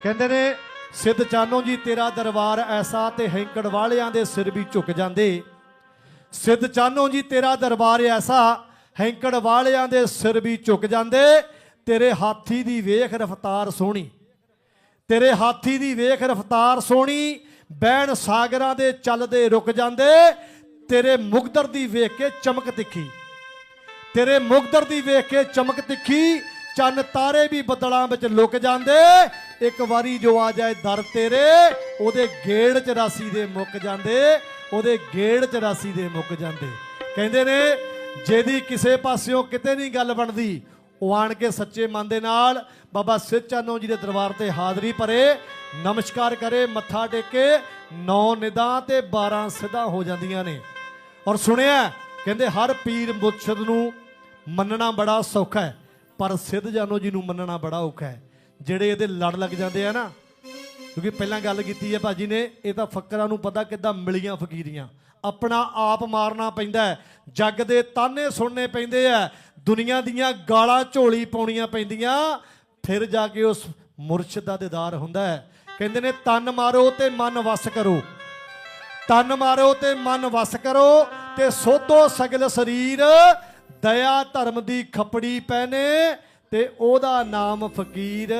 ਕਹਿੰਦੇ ਨੇ, ਸਿੱਧ ਚਾਨੋ ਜੀ, ਤੇਰਾ ਦਰਬਾਰ ਐਸਾ ਤੇ ਹੈਂਕੜ ਵਾਲਿਆਂ ਦੇ ਸਿਰ ਵੀ ਝੁਕ ਜਾਂਦੇ। ਸਿੱਧ ਚਾਨੋ ਜੀ, ਤੇਰਾ ਦਰਬਾਰ ਐਸਾ, ਹੈਂਕੜ ਵਾਲਿਆਂ ਦੇ ਸਿਰ ਵੀ ਝੁਕ ਜਾਂਦੇ। ਤੇਰੇ ਹਾਥੀ ਦੀ ਵੇਖ ਰਫਤਾਰ ਸੋਹਣੀ। ਤੇਰੇ ਹਾਥੀ ਦੀ ਵੇਖ ਰਫਤਾਰ ਸੋਹਣੀ ਬੈਣ ਸਾਗਰਾਂ ਦੇ ਚੱਲਦੇ ਰੁਕ ਜਾਂਦੇ। ਤੇਰੇ ਮੁਗਦਰ ਦੀ ਵੇਖ ਕੇ ਚਮਕ ਤਿੱਖੀ। ਤੇਰੇ ਮੁਗਦਰ ਦੀ ਵੇਖ ਕੇ ਚਮਕ ਤਿੱਖੀ ਚੰਨ ਤਾਰੇ ਵੀ ਬੱਦਲਾਂ ਵਿੱਚ ਲੁਕ ਜਾਂਦੇ। ਇੱਕ ਵਾਰੀ ਜੋ ਆ ਜਾਏ ਦਰ ਤੇਰੇ, ਉਹਦੇ ਗੇੜ 84 ਦੇ ਮੁੱਕ ਜਾਂਦੇ। ਉਹਦੇ ਗੇੜ 84 ਦੇ ਮੁੱਕ ਜਾਂਦੇ। ਕਹਿੰਦੇ ਨੇ, ਜਿਹਦੀ ਕਿਸੇ ਪਾਸਿਓਂ ਕਿਤੇ ਨਹੀਂ ਗੱਲ ਬਣਦੀ, ਉਹ ਆਣ ਕੇ ਸੱਚੇ ਮਨ ਦੇ ਨਾਲ ਬਾਬਾ ਸਿੱਧ ਚਾਨੋ ਜੀ ਦੇ ਦਰਬਾਰ ਤੇ ਹਾਜ਼ਰੀ ਭਰੇ, ਨਮਸਕਾਰ ਕਰੇ, ਮੱਥਾ ਟੇਕੇ, ਨੌ ਨਿਦਾਂ ਤੇ 12 ਸਿੱਧਾ ਹੋ ਜਾਂਦੀਆਂ ਨੇ। ਔਰ ਸੁਣਿਆ, ਕਹਿੰਦੇ ਹਰ ਪੀਰ ਮੁਰਸ਼ਿਦ ਨੂੰ ਮੰਨਣਾ ਬੜਾ ਸੌਖਾ ਹੈ। ਪਰ ਸਿੱਧ ਜਾਨੋ ਜੀ ਨੂੰ ਮੰਨਣਾ ਬੜਾ ਔਖਾ ਹੈ। ਜਿਹੜੇ ਇਹਦੇ ਲੜ ਲੱਗ ਜਾਂਦੇ ਆ ਨਾ, ਕਿਉਂਕਿ ਪਹਿਲਾਂ ਗੱਲ ਕੀਤੀ ਹੈ ਭਾਜੀ ਨੇ, ਇਹ ਤਾਂ ਫਕਰਾਂ ਨੂੰ ਪਤਾ ਕਿੱਦਾਂ ਮਿਲੀਆਂ ਫਕੀਰੀਆਂ। ਆਪਣਾ ਆਪ ਮਾਰਨਾ ਪੈਂਦਾ ਹੈ, ਜੱਗ ਦੇ ਤਾਨੇ ਸੁਣਨੇ ਪੈਂਦੇ ਆ, ਦੁਨੀਆ ਦੀਆਂ ਗਾਲਾਂ ਝੋਲੀ ਪਾਉਣੀਆਂ ਪੈਂਦੀਆਂ, ਫਿਰ ਜਾ ਕੇ ਉਸ ਮੁਰਸ਼ਿਦ ਦਾ ਦੀਦਾਰ ਹੁੰਦਾ ਹੈ। ਕਹਿੰਦੇ ਨੇ, ਤਨ ਮਾਰੋ ਤੇ ਮਨ ਵਸ ਕਰੋ। ਤਨ ਮਾਰੋ ਤੇ ਮਨ ਵਸ ਕਰੋ ਤੇ ਸੋਧੋ ਸਗਲ ਸਰੀਰ ਦਇਆ ਧਰਮ ਦੀ ਖੱਪੜੀ ਪਹਿਨੇ ਤੇ ਉਹਦਾ ਨਾਮ ਫਕੀਰ